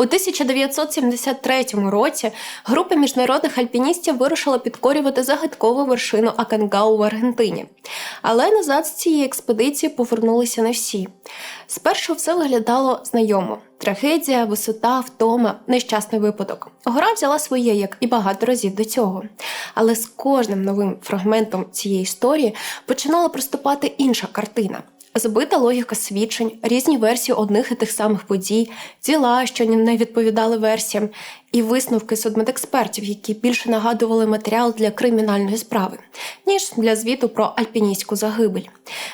У 1973 році група міжнародних альпіністів вирушила підкорювати загадкову вершину Акангау в Аргентині. Але назад з цієї експедиції повернулися не всі. Спершу все виглядало знайомо: трагедія, висота, втома, нещасний випадок. Гора взяла своє, як і багато разів до цього. Але з кожним новим фрагментом цієї історії починала проступати інша картина. Збита логіка свідчень, різні версії одних і тих самих подій, тіла, що не відповідали версіям, і висновки судмедекспертів, які більше нагадували матеріал для кримінальної справи, ніж для звіту про альпіністську загибель.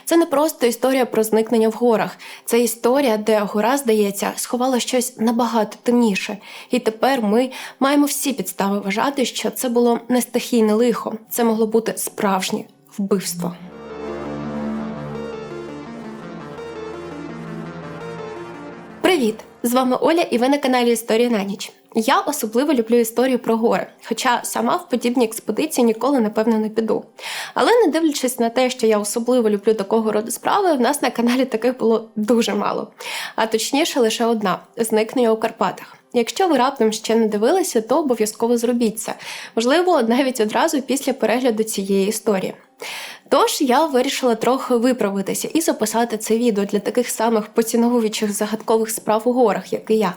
Це не просто історія про зникнення в горах, це історія, де гора, здається, сховала щось набагато темніше. І тепер ми маємо всі підстави вважати, що це було не стихійне лихо, це могло бути справжнє вбивство. Привіт! З вами Оля, і ви на каналі Історія на ніч. Я особливо люблю історію про гори, хоча сама в подібні експедиції ніколи, напевно, не піду. Але не дивлячись на те, що я особливо люблю такого роду справи, в нас на каналі таких було дуже мало. А точніше, лише одна зникнення у Карпатах. Якщо ви раптом ще не дивилися, то обов'язково зробіть це. Можливо, навіть одразу після перегляду цієї історії. Тож я вирішила трохи виправитися і записати це відео для таких самих поціновувачів загадкових справ у горах, як і я.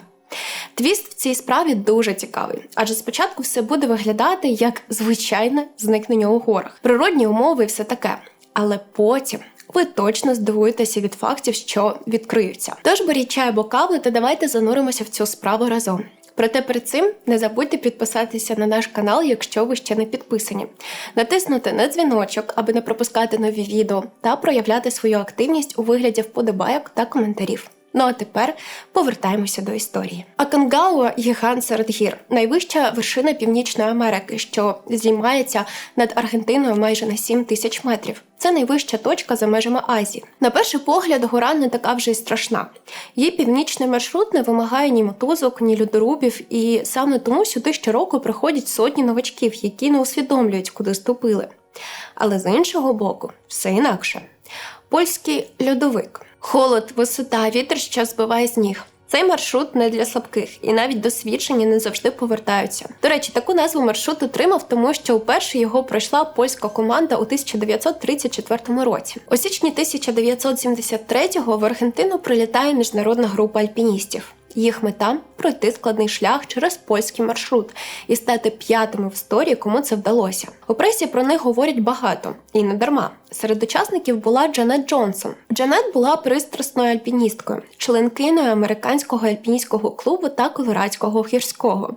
Твіст в цій справі дуже цікавий, адже спочатку все буде виглядати як звичайне зникнення у горах, природні умови і все таке. Але потім ви точно здивуєтеся від фактів, що відкриються. Тож беріть чай або каву та давайте зануримося в цю справу разом. Проте перед цим не забудьте підписатися на наш канал, якщо ви ще не підписані, натиснути на дзвіночок, аби не пропускати нові відео, та проявляти свою активність у вигляді вподобайок та коментарів. Ну а тепер повертаємося до історії. Акангауа гігант серед гір, найвища вершина Північної Америки, що здіймається над Аргентиною майже на 7 тисяч метрів. Це найвища точка за межами Азії. На перший погляд, гора не така вже й страшна. Її північний маршрут не вимагає ні мотузок, ні льодорубів, і саме тому сюди щороку приходять сотні новачків, які не усвідомлюють, куди ступили. Але з іншого боку, все інакше. Польський льодовик. Холод, висота, вітер, що збиває з ніг. Цей маршрут не для слабких, і навіть досвідчені не завжди повертаються. До речі, таку назву маршрут отримав, тому що вперше його пройшла польська команда у 1934 році. У січні 1973-го в Аргентину прилітає міжнародна група альпіністів. Їх мета пройти складний шлях через польський маршрут і стати п'ятими в історії, кому це вдалося. У пресі про них говорять багато і не дарма. Серед учасників була Джанет Джонсон. Джанет була пристрасною альпіністкою, членкиною американського альпіністського клубу та колорадського гірського.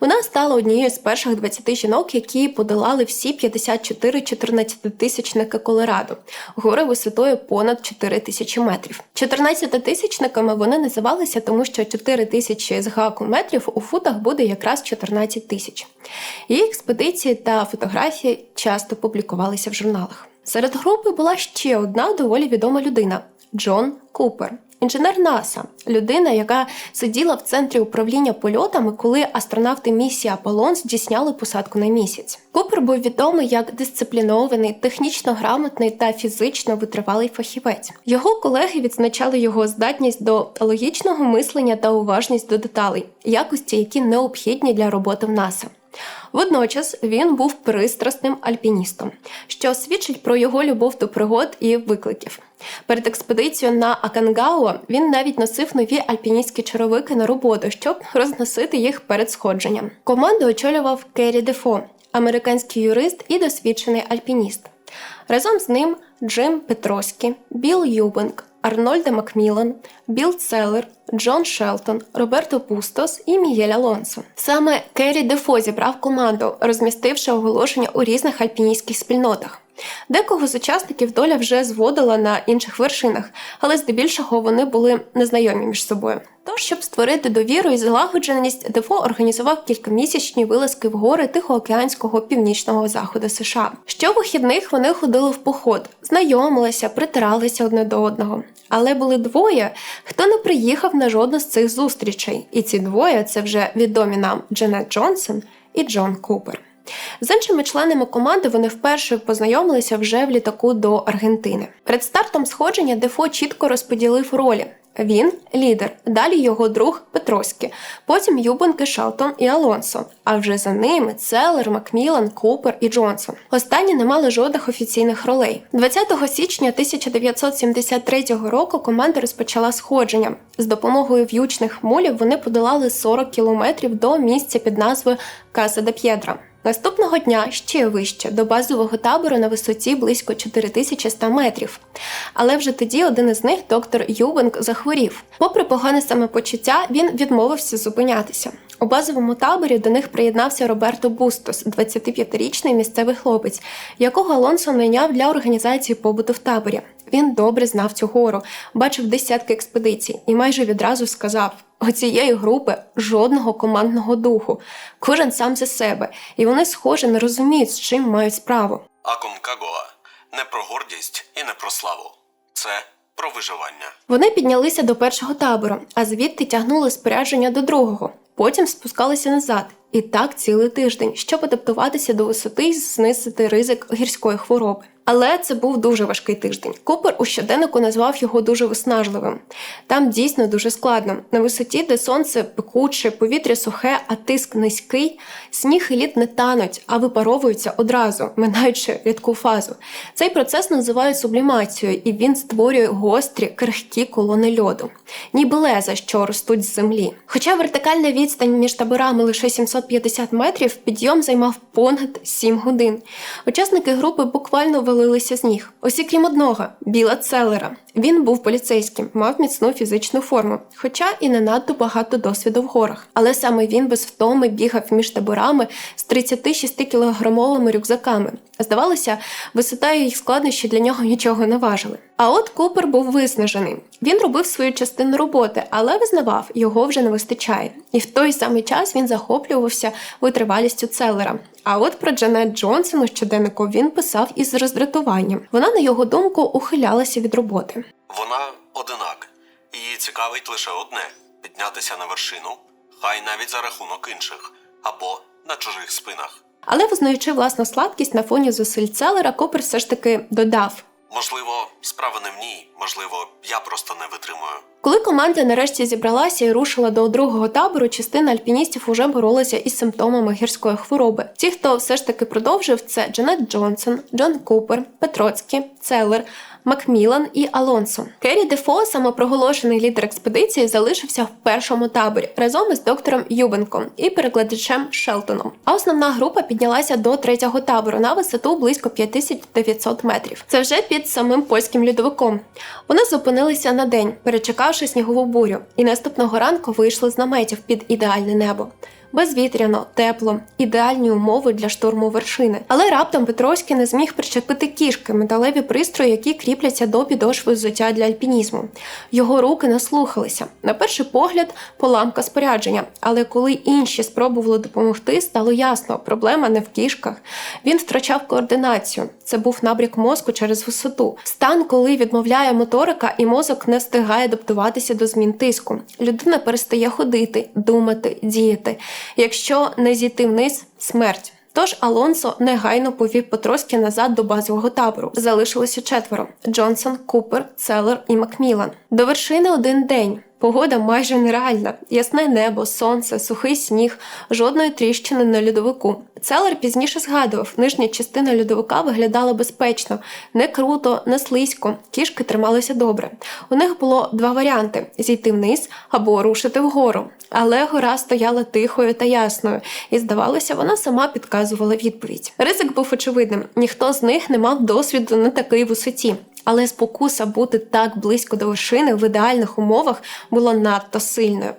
Вона стала однією з перших 20 жінок, які подолали всі 54 14-тисячники Колорадо, гори висотою понад 4 тисячі метрів. 14-тисячниками вони називалися, тому що 4 тисячі з гаку метрів у футах буде якраз 14 тисяч. Її експедиції та фотографії часто публікувалися в журналах. Серед групи була ще одна доволі відома людина Джон Купер. Інженер НАСА, людина, яка сиділа в центрі управління польотами, коли астронавти місії Аполлон здійсняли посадку на місяць. Купер був відомий як дисциплінований, технічно грамотний та фізично витривалий фахівець. Його колеги відзначали його здатність до логічного мислення та уважність до деталей, якості, які необхідні для роботи в НАСА. Водночас він був пристрасним альпіністом, що свідчить про його любов до пригод і викликів. Перед експедицією на Акангауа він навіть носив нові альпіністські черевики на роботу, щоб розносити їх перед сходженням. Команду очолював Керрі Дефо, американський юрист і досвідчений альпініст. Разом з ним Джим Петроскі, Біл Юбенк, Арнольда Макмілан, Біл Целлер, Джон Шелтон, Роберто Пустос і Мігель Алонсо. Саме Керрі Дефо зібрав команду, розмістивши оголошення у різних альпіністських спільнотах. Декого з учасників доля вже зводила на інших вершинах, але здебільшого вони були незнайомі між собою. Тож, щоб створити довіру і злагодженість, Дефо організував кількомісячні вилазки в гори Тихоокеанського північного заходу США. Щовихідних вони ходили в поход, знайомилися, притиралися одне до одного. Але були двоє, хто не приїхав на жодну з цих зустрічей. І ці двоє це вже відомі нам Дженет Джонсон і Джон Купер. З іншими членами команди вони вперше познайомилися вже в літаку до Аргентини. Перед стартом сходження Дефо чітко розподілив ролі. Він лідер, далі його друг Петроський, потім Юбенки, Шалтон і Алонсо. А вже за ними Целер, Макмілан, Купер і Джонсон. Останні не мали жодних офіційних ролей. 20 січня 1973 року команда розпочала сходження. З допомогою в'ючних мулів вони подолали 40 кілометрів до місця під назвою Каса де П'єдра. Наступного дня ще вище до базового табору на висоті близько 4100 метрів. Але вже тоді один із них, доктор Юбенк, захворів. Попри погане самопочуття, він відмовився зупинятися. У базовому таборі до них приєднався Роберто Бустос, 25-річний місцевий хлопець, якого Алонсо найняв для організації побуту в таборі. Він добре знав цю гору, бачив десятки експедицій і майже відразу сказав: у цієї групи жодного командного духу, кожен сам за себе, і вони, схоже, не розуміють, з чим мають справу. Аконкагуа не про гордість і не про славу. Це про виживання. Вони піднялися до першого табору, а звідти тягнули спорядження до другого. Потім спускалися назад, і так цілий тиждень, щоб адаптуватися до висоти і знизити ризик гірської хвороби. Але це був дуже важкий тиждень. Купер у щоденнику назвав його дуже виснажливим. Там дійсно дуже складно. На висоті, де сонце пекуче, повітря сухе, а тиск низький, сніг і лід не тануть, а випаровуються одразу, минаючи рідку фазу. Цей процес називають сублімацією, і він створює гострі, крихкі колони льоду, ніби леза, що ростуть з землі. Хоча вертикальна відстань між таборами лише 750 метрів, підйом займав понад 7 годин. Учасники групи буквально валилися з ніг. Усі крім одного біла Целлера. Він був поліцейським, мав міцну фізичну форму, хоча і не надто багато досвіду в горах. Але саме він без втоми бігав між таборами з 36-кілограмовими рюкзаками. Здавалося, висота і їх складнощі для нього нічого не важили. А от Купер був виснажений. Він робив свою частину роботи, але визнавав, його вже не вистачає. І в той самий час він захоплювався витривалістю Целлера. А от про Джанет Джонсон у щоденнику він писав із роздратуванням. Вона, на його думку, ухилялася від роботи. Вона одинак. Її цікавить лише одне піднятися на вершину, хай навіть за рахунок інших, або на чужих спинах. Але визнаючи власну сладкість на фоні зусиль Целера, Копер все ж таки додав. Можливо, справа не в ній, можливо, я просто не витримую. Коли команда нарешті зібралася і рушила до другого табору, частина альпіністів уже боролася із симптомами гірської хвороби. Ті, хто все ж таки продовжив, це Джанет Джонсон, Джон Купер, Петроцький, Целлер, Макмілан і Алонсо. Керрі Дефо, самопроголошений лідер експедиції, залишився в першому таборі разом із доктором Юбенком і перекладачем Шелтоном. А основна група піднялася до третього табору на висоту близько 5900 метрів. Це вже під самим польським льодовиком. Вони зупинилися на день, перечекавши снігову бурю, і наступного ранку вийшли з наметів під ідеальне небо безвітряно, тепло, ідеальні умови для штурму вершини. Але раптом Петровський не зміг причепити кішки, металеві пристрої, які кріпляться до підошви взуття для альпінізму. Його руки не слухалися. На перший погляд, поламка спорядження. Але коли інші спробували допомогти, стало ясно, проблема не в кішках. Він втрачав координацію. Це був набряк мозку через висоту. Стан, коли відмовляє моторика, і мозок не встигає адаптуватися до змін тиску. Людина перестає ходити, думати, діяти. Якщо не зійти вниз смерть. Тож Алонсо негайно повів потроски назад до базового табору. Залишилося четверо: Джонсон, Купер, Целлер і Макмілан. До вершини один день. Погода майже нереальна: ясне небо, сонце, сухий сніг, жодної тріщини на льодовику. Целер пізніше згадував, нижня частина льодовика виглядала безпечно, не круто, не слизько. Кішки трималися добре. У них було два варіанти: зійти вниз або рушити вгору. Але гора стояла тихою та ясною, і здавалося, вона сама підказувала відповідь. Ризик був очевидним: ніхто з них не мав досвіду на такій висоті. Але спокуса бути так близько до вершини в ідеальних умовах була надто сильною.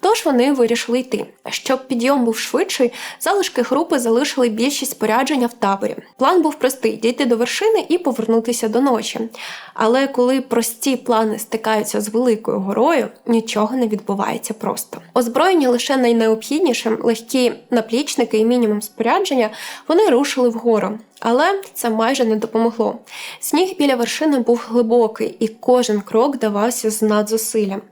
Тож вони вирішили йти. Щоб підйом був швидший, залишки групи залишили більшість спорядження в таборі. План був простий дійти до вершини і повернутися до ночі. Але коли прості плани стикаються з великою горою, нічого не відбувається просто. Озброєні лише найнеобхіднішим, легкі наплічники і мінімум спорядження, вони рушили вгору. Але це майже не допомогло. Сніг біля вершини був глибокий, і кожен крок давався з надзусиллям.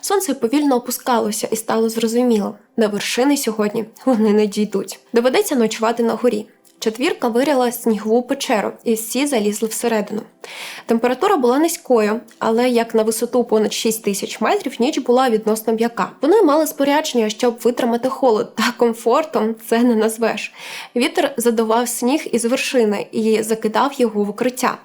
Сонце повільно опускалося і стало зрозуміло, до вершини сьогодні вони не дійдуть. Доведеться ночувати на горі. Четвірка виряла снігову печеру, і всі залізли всередину. Температура була низькою, але як на висоту понад 6 тисяч метрів ніч була відносно м'яка. Вони мали спорядження, щоб витримати холод, та комфортом це не назвеш. Вітер задував сніг із вершини і закидав його в укриття.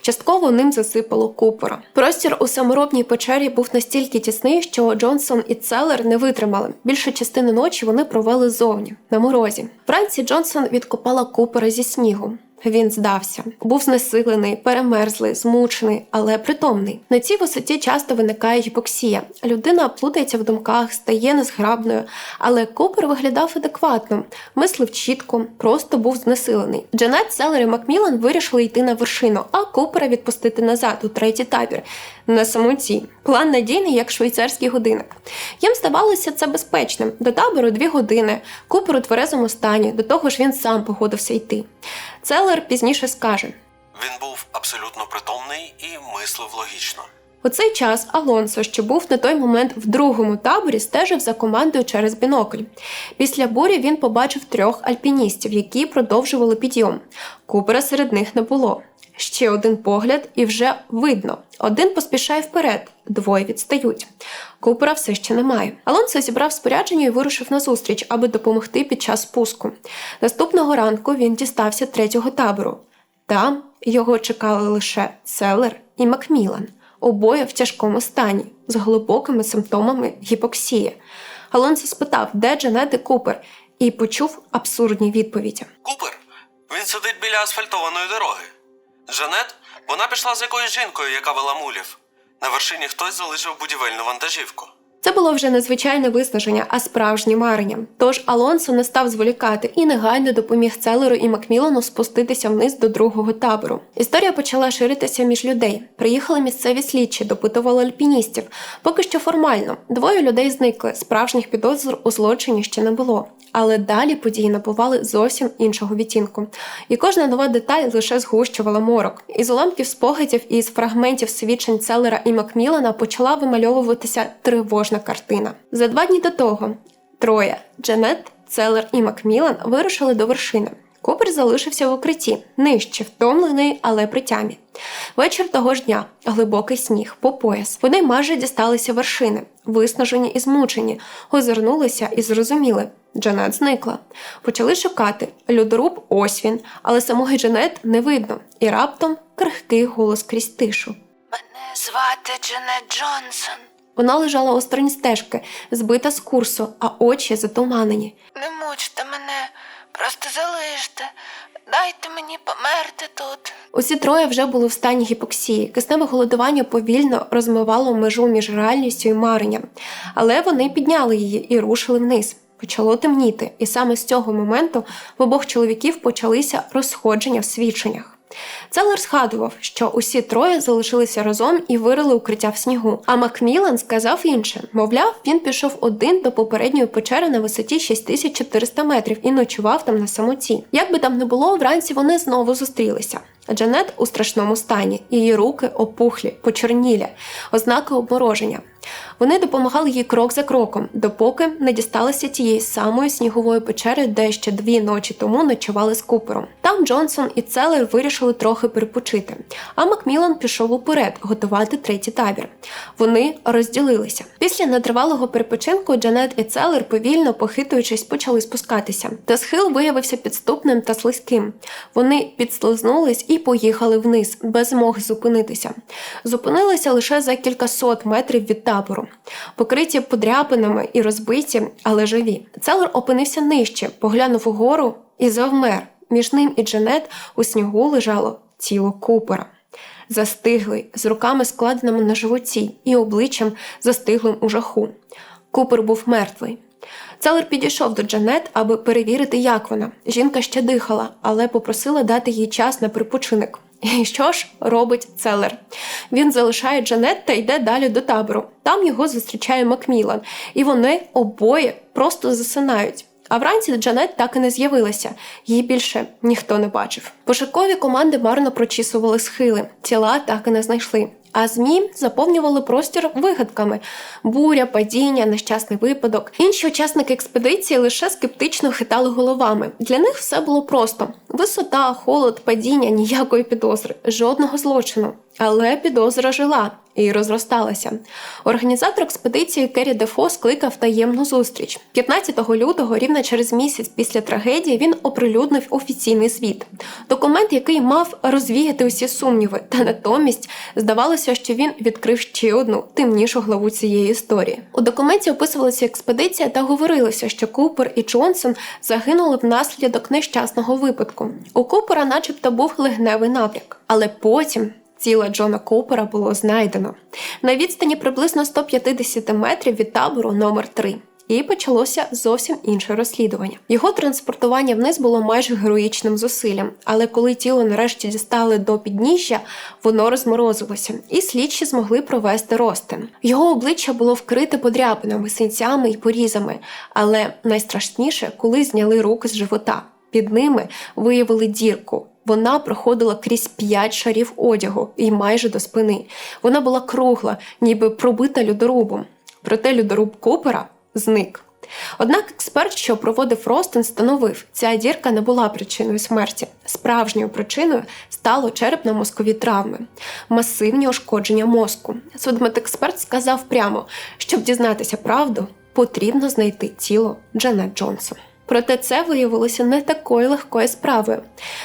Частково ним засипало купора. Простір у саморобній печері був настільки тісний, що Джонсон і Целлер не витримали. Більшу частину ночі вони провели зовні на морозі. Вранці Джонсон відкопала купора зі снігу. Він здався, був знесилений, перемерзлий, змучений, але притомний. На цій висоті часто виникає гіпоксія. Людина плутається в думках, стає незграбною, але Купер виглядав адекватно, мислив чітко, просто був знесилений. Джанет, Селер і Макмілан вирішили йти на вершину, а Купера відпустити назад у третій табір на самоті. План надійний, як швейцарський годинник. Їм здавалося це безпечним. До табору дві години. Купер у тверезому стані, до того ж він сам погодився йти. Целер пізніше скаже: Він був абсолютно притомний і мислив логічно. у цей час Алонсо, що був на той момент в другому таборі, стежив за командою через бінокль. Після бурі він побачив трьох альпіністів, які продовжували підйом. Купера серед них не було. Ще один погляд, і вже видно. Один поспішає вперед, двоє відстають. Купера все ще немає. Алонсо зібрав спорядження і вирушив назустріч, аби допомогти під час спуску. Наступного ранку він дістався третього табору. Там його чекали лише Селер і Макмілан, обоє в тяжкому стані, з глибокими симптомами гіпоксії. Алонсо спитав, де Джанет і Купер, і почув абсурдні відповіді. Купер, він сидить біля асфальтованої дороги. Жанет, вона пішла з якоюсь жінкою, яка вела мулів. На вершині хтось залишив будівельну вантажівку. Це було вже не звичайне виснаження, а справжнє марення. Тож Алонсо не став зволікати і негайно допоміг Целеру і Макмілану спуститися вниз до другого табору. Історія почала ширитися між людей. Приїхали місцеві слідчі, допитували альпіністів. Поки що формально двоє людей зникли. Справжніх підозр у злочині ще не було. Але далі події набували зовсім іншого відтінку. І кожна нова деталь лише згущувала морок. Із уламків спогадів і з фрагментів свідчень Целера і Макмілана почала вимальовуватися тривожна картина. За два дні до того троє Джанет, Целер і Макмілан вирушили до вершини. Купер залишився в укритті, нижче, втомлений, але при тямі. Вечір того ж дня, глибокий сніг, по пояс. Вони майже дісталися вершини, виснажені і змучені, озирнулися і зрозуміли. Джанет зникла. Почали шукати. Людоруб ось він, але самого Джанет не видно, і раптом крихкий голос крізь тишу. Мене звати Джанет Джонсон. Вона лежала осторонь стежки, збита з курсу, а очі затуманені. Не мучте мене, просто залиште. Дайте мені померти тут. Усі троє вже були в стані гіпоксії. Кисневе голодування повільно розмивало межу між реальністю і маренням. Але вони підняли її і рушили вниз. Почало темніти, і саме з цього моменту в обох чоловіків почалися розходження в свідченнях. Целер згадував, що усі троє залишилися разом і вирили укриття в снігу. А Макмілан сказав інше: мовляв, він пішов один до попередньої печери на висоті 6400 метрів і ночував там на самоті. Як би там не було, вранці вони знову зустрілися. Джанет у страшному стані, її руки опухлі, почорнілі, ознаки обмороження. Вони допомагали їй крок за кроком, допоки не дісталися тієї самої снігової печери, де ще дві ночі тому ночували з Купером. Там Джонсон і Целер вирішили трохи перепочити, а Макмілан пішов уперед готувати третій табір. Вони розділилися. Після нетривалого перепочинку Джанет і Целер, повільно похитуючись, почали спускатися. Та схил виявився підступним та слизьким. Вони підслизнулись і поїхали вниз, без змоги зупинитися. Зупинилися лише за кількасот метрів від табору, покриті подряпинами і розбиті, але живі. Целер опинився нижче, поглянув угору і завмер. Між ним і Джанет у снігу лежало тіло Купера. Застиглий, з руками складеними на животі і обличчям застиглим у жаху. Купер був мертвий. Целер підійшов до Джанет, аби перевірити, як вона. Жінка ще дихала, але попросила дати їй час на припочинок. І що ж робить Целер? Він залишає Джанет та йде далі до табору. Там його зустрічає Макмілан, і вони обоє просто засинають. А вранці Джанет так і не з'явилася. Її більше ніхто не бачив. Пошукові команди марно прочісували схили, тіла так і не знайшли. А змі заповнювали простір вигадками: буря, падіння, нещасний випадок. Інші учасники експедиції лише скептично хитали головами. Для них все було просто: висота, холод, падіння, ніякої підозри, жодного злочину. Але підозра жила і розросталася. Організатор експедиції Керрі Дефо скликав таємну зустріч. 15 лютого, рівно через місяць після трагедії, він оприлюднив офіційний звіт. Документ, який мав розвіяти усі сумніви, та натомість здавалося, що він відкрив ще одну темнішу главу цієї історії. У документі описувалася експедиція та говорилося, що Купер і Джонсон загинули внаслідок нещасного випадку. У Купера, начебто, був легневий напряк, але потім. Тіло Джона Купера було знайдено на відстані приблизно 150 метрів від табору номер 3 і почалося зовсім інше розслідування. Його транспортування вниз було майже героїчним зусиллям, але коли тіло нарешті дістали до підніжжя, воно розморозилося, і слідчі змогли провести розтин. Його обличчя було вкрите подряпинами, синцями і порізами, але найстрашніше, коли зняли руки з живота. Під ними виявили дірку. Вона проходила крізь п'ять шарів одягу і майже до спини. Вона була кругла, ніби пробита льодорубом. Проте льодоруб Купера зник. Однак експерт, що проводив ростин, встановив, ця дірка не була причиною смерті. Справжньою причиною стало черепно-мозкові травми, масивні ушкодження мозку. Судмедексперт сказав прямо, щоб дізнатися правду, потрібно знайти тіло Джанет Джонсон. Проте це виявилося не такою легкою справою.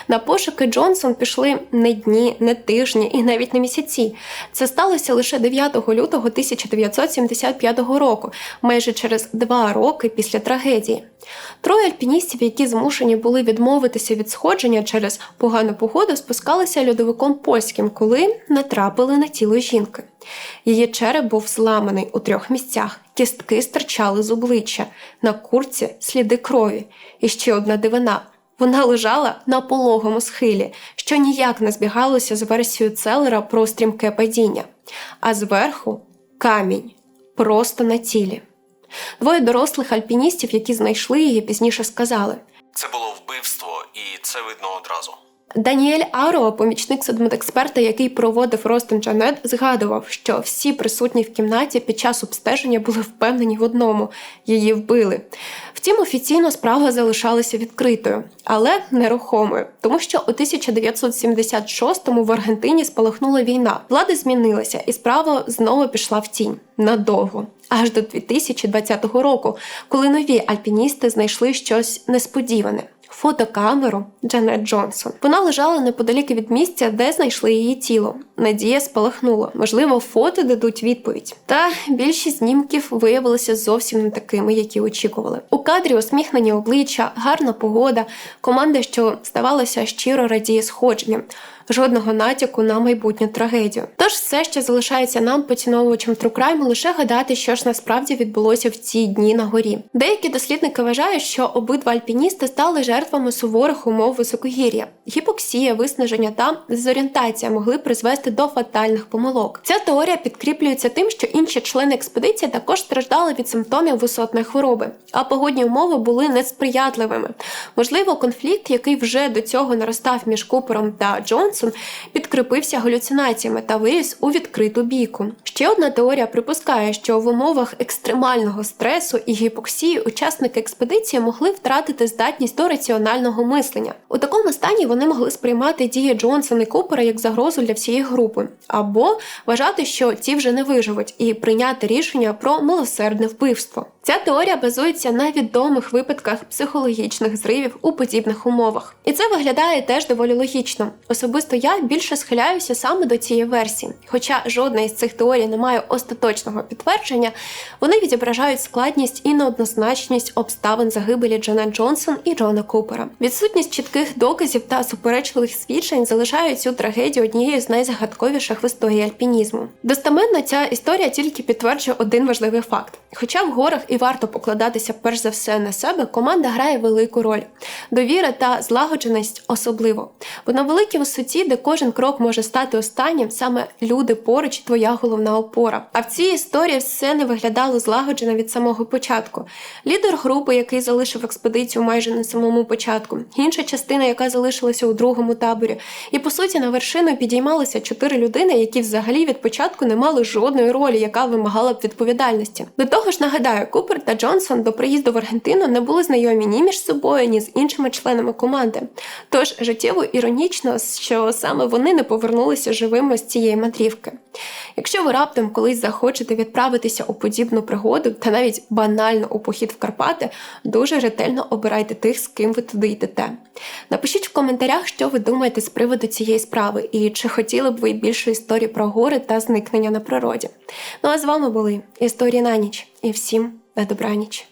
На пошуки Джонсон пішли не дні, не тижні і навіть не місяці. Це сталося лише 9 лютого 1975 року, майже через два роки після трагедії. Троє альпіністів, які змушені були відмовитися від сходження через погану погоду, спускалися льодовиком польським, коли натрапили на тіло жінки. Її череп був зламаний у трьох місцях, кістки стирчали з обличчя, на курці сліди крові. І ще одна дивина. Вона лежала на пологому схилі, що ніяк не збігалося з версією Целера про стрімке падіння, а зверху камінь просто на тілі. Двоє дорослих альпіністів, які знайшли її, пізніше сказали: Це було вбивство, і це видно одразу. Даніель Аро, помічник судмедексперта, який проводив Ростин Джанет, згадував, що всі присутні в кімнаті під час обстеження були впевнені в одному її вбили. Втім, офіційно справа залишалася відкритою, але нерухомою, тому що у 1976-му в Аргентині спалахнула війна. Влада змінилася, і справа знову пішла в тінь надовго. Аж до 2020 року, коли нові альпіністи знайшли щось несподіване фотокамеру Джанет Джонсон. Вона лежала неподалік від місця, де знайшли її тіло. Надія спалахнула. Можливо, фото дадуть відповідь. Та більшість знімків виявилися зовсім не такими, які очікували. У кадрі усміхнені обличчя, гарна погода, команда, що здавалося, щиро радіє сходженням. Жодного натяку на майбутню трагедію. Тож все ще залишається нам, поціновувачам трукрайму, лише гадати, що ж насправді відбулося в ці дні на горі. Деякі дослідники вважають, що обидва альпіністи стали жертвами суворих умов високогір'я. Гіпоксія, виснаження та дезорієнтація могли призвести до фатальних помилок. Ця теорія підкріплюється тим, що інші члени експедиції також страждали від симптомів висотної хвороби, а погодні умови були несприятливими. Можливо, конфлікт, який вже до цього наростав між Купером та Джонсон, підкріпився галюцинаціями та виріс у відкриту бійку. Ще одна теорія припускає, що в умовах екстремального стресу і гіпоксії учасники експедиції могли втратити здатність до раціонального мислення. У такому стані вони могли сприймати дії Джонсона і Купера як загрозу для всієї групи, або вважати, що ті вже не виживуть, і прийняти рішення про милосердне вбивство. Ця теорія базується на відомих випадках психологічних зривів у подібних умовах. І це виглядає теж доволі логічно. Особисто я більше схиляюся саме до цієї версії. Хоча жодна із цих теорій не має остаточного підтвердження, вони відображають складність і неоднозначність обставин загибелі Джона Джонсон і Джона Купера. Відсутність чітких доказів та суперечливих свідчень залишають цю трагедію однією з найзагадковіших в історії альпінізму. Достеменно ця історія тільки підтверджує один важливий факт: хоча в горах і варто покладатися перш за все на себе, команда грає велику роль. Довіра та злагодженість особливо. Бо на великій висоті, де кожен крок може стати останнім, саме люди поруч твоя головна опора. А в цій історії все не виглядало злагоджено від самого початку. Лідер групи, який залишив експедицію майже на самому початку, інша частина, яка залишилася у другому таборі. І по суті на вершину підіймалися чотири людини, які взагалі від початку не мали жодної ролі, яка вимагала б відповідальності. До того ж, нагадаю, Купер та Джонсон до приїзду в Аргентину не були знайомі ні між собою, ні з іншими членами команди. Тож життєво іронічно, що саме вони не повернулися живими з цієї мандрівки. Якщо ви раптом колись захочете відправитися у подібну пригоду та навіть банально у похід в Карпати, дуже ретельно обирайте тих, з ким ви туди йдете. Напишіть в коментарях, що ви думаєте з приводу цієї справи, і чи хотіли б ви більше історій про гори та зникнення на природі. Ну а з вами були історії на ніч і всім на добраніч.